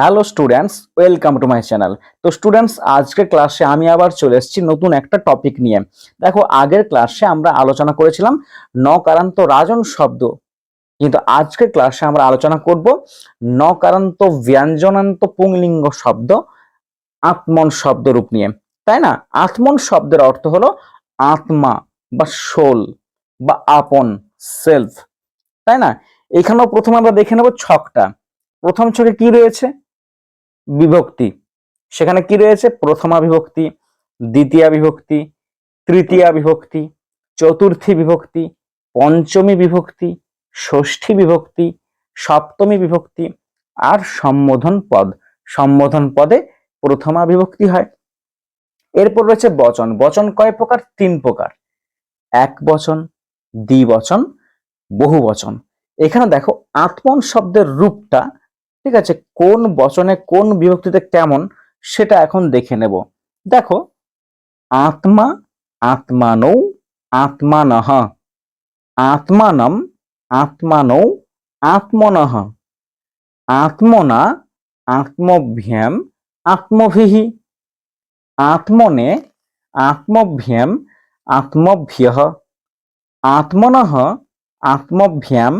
Hello students, welcome to my channel. তো students, আজকের ক্লাসে আমি আবার চলে এসেছি নতুন একটা টপিক নিয়ে। দেখো, আগের ক্লাসে আমরা আলোচনা করেছিলাম নকারান্ত রাজন শব্দ। কিন্তু আজকের ক্লাসে আমরা আলোচনা করব নকারান্ত ব্যঞ্জনান্ত পুংলিঙ্গ শব্দ, আত্মন শব্দ রূপ নিয়ে। তাই না? আত্মন শব্দের অর্থ হলো আত্মা বা সোল বা আপন, সেলফ। তাই না? এখানেও প্রথমে আমরা দেখে নেব ছকটা। প্রথম ছকে কি রয়েছে? বিভক্তি। সেখানে কি রয়েছে? প্রথমা বিভক্তি, দ্বিতীয়া বিভক্তি, তৃতীয়া বিভক্তি, চতুর্থী বিভক্তি, পঞ্চমী বিভক্তি, ষষ্ঠী বিভক্তি, সপ্তমী বিভক্তি আর সম্বোধন পদ। সম্বোধন পদে প্রথমা বিভক্তি হয়। এরপর রয়েছে বচন। বচন কয় প্রকার? তিন প্রকার। এক বচন দ্বিবচন বহু বচন। এখানে দেখো, আত্মন শব্দের রূপটা ঠিক আছে, কোন বচনে কোন বিভক্তিতে কেমন সেটা এখন দেখে নেব। দেখো, আত্মা আত্মানৌ আত্মানহ। আত্মানম আত্মানৌ আত্মনহ। আত্মনা আত্মভ্যাম আত্মভিহি আত্মনে আত্মভ্যাম আত্মভ্য। আত্মনঃ আত্মভ্যাম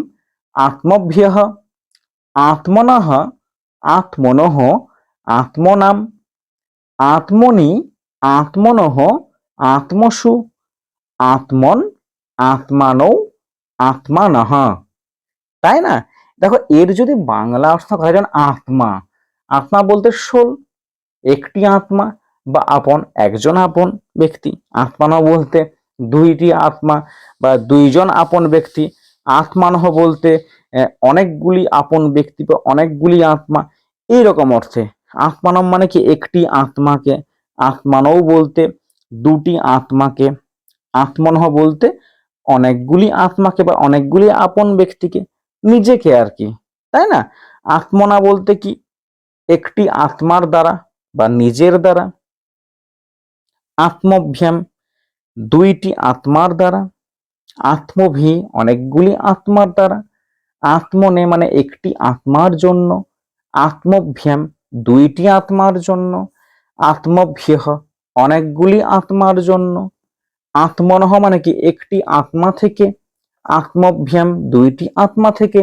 আত্মভ্য। আত্মনঃ আত্মনঃ আত্মনাম, আত্মনি আত্মনঃ আত্মসু, আত্মন, আত্মানৌ, আত্মানহ। তাই না? দেখো, এর যদি বাংলা অর্থ করা যেন আত্মা আত্মা বলতে সোল একটি আত্মা বা আপন একজন আপন ব্যক্তি। আত্মানহ বলতে দুইটি আত্মা বা দুইজন আপন ব্যক্তি। আত্মানহ বলতে অনেকগুলি আপন ব্যক্তি বা অনেকগুলি আত্মা, এইরকম অর্থে। আত্মানম মানে কি? একটি আত্মাকে আত্মানও বলতে দুটি আত্মাকে, আত্মনহ বলতে অনেকগুলি আত্মাকে বা অনেকগুলি আপন ব্যক্তিকে, নিজেকে আর কি, তাই না? আত্মনা বলতে কি? একটি আত্মার দ্বারা বা নিজের দ্বারা। আত্মভ্যাম দুইটি আত্মার দ্বারা। আত্মভি অনেকগুলি আত্মার দ্বারা। আত্মনে মানে একটি আত্মার জন্য, আত্মভ্যাম দুইটি আত্মার জন্য, আত্মভ্যহ অনেকগুলি আত্মার জন্য, আত্মনহ মানে কি একটি আত্মা থেকে, আত্মভ্যাম দুইটি আত্মা থেকে,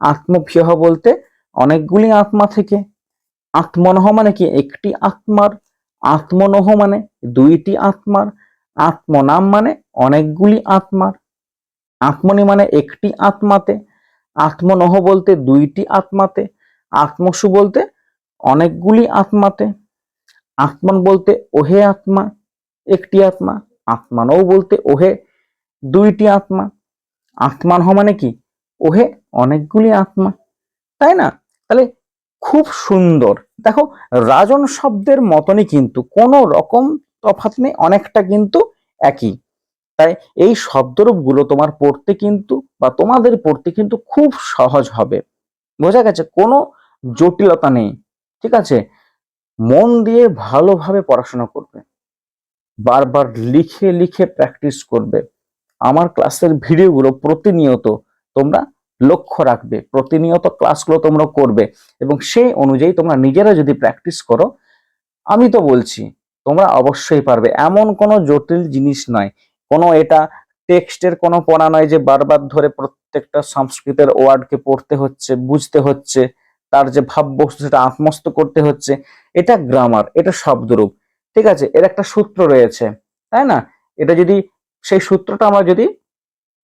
আত্মভ্যহ বলতে অনেকগুলি আত্মা থেকে, আত্মনহ মানে কি একটি আত্মার, আত্মনহ মানে দুইটি আত্মার, আত্মনাম মানে অনেকগুলি আত্মার, আত্মনি মানে একটি আত্মাতে আত্মনহ বলতে দুইটি আত্মাতে, আত্মসু বলতে অনেকগুলি আত্মাতে, আত্মন বলতে ওহে আত্মা, একটি আত্মা, আত্মানও বলতে ওহে দুইটি আত্মা, আত্মানহ মানে কি? ওহে অনেকগুলি আত্মা, তাই না? তাহলে খুব সুন্দর। দেখো, রাজন শব্দের মতনই কিন্তু কোনো রকম তফাৎ নেই, অনেকটা কিন্তু একই। তাই এই শব্দরূপগুলো তোমার পড়তে কিন্তু বা তোমাদের পড়তে কিন্তু খুব সহজ হবে। বোঝা গেছে, কোনো জটিলতা নেই, ঠিক আছে? মন দিয়ে ভালোভাবে পড়াশোনা করবে, বারবার লিখে লিখে প্র্যাকটিস করবে। আমার ক্লাসের ভিডিওগুলো প্রতিনিয়ত তোমরা লক্ষ্য রাখবে, প্রতিনিয়ত ক্লাসগুলো তোমরা করবে এবং সেই অনুযায়ী তোমরা নিজেরা যদি প্র্যাকটিস করো, আমি তো বলছি, তোমরা অবশ্যই পারবে। এমন কোনো জটিল জিনিস নয় কোনো এটা টেক্সটের কোনো পড়া নয় যে বারবার ধরে প্রত্যেকটা সংস্কৃতের ওয়ার্ডকে পড়তে হচ্ছে, বুঝতে হচ্ছে, তার যে ভাববস্তু সেটা আত্মস্থ করতে হচ্ছে। এটা গ্রামার এটা শব্দরূপ। ঠিক আছে, এর একটা সূত্র রয়েছে, তাই না? এটা যদি, সেই সূত্রটা আমরা যদি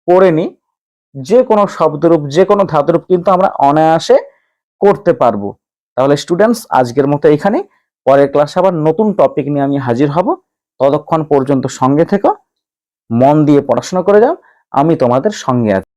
পড়ে নিই, যে কোনো শব্দরূপ, যে কোনো ধাতুরূপ কিন্তু আমরা অনায়াসে করতে পারব। তাহলে স্টুডেন্টস আজকের মতো এখানে পরের ক্লাসে আবার নতুন টপিক নিয়ে আমি হাজির হব। ততক্ষণ পর্যন্ত সঙ্গে থেকো। মন দিয়ে পড়াশোনা করে যাও আমি তোমাদের সঙ্গে আছি।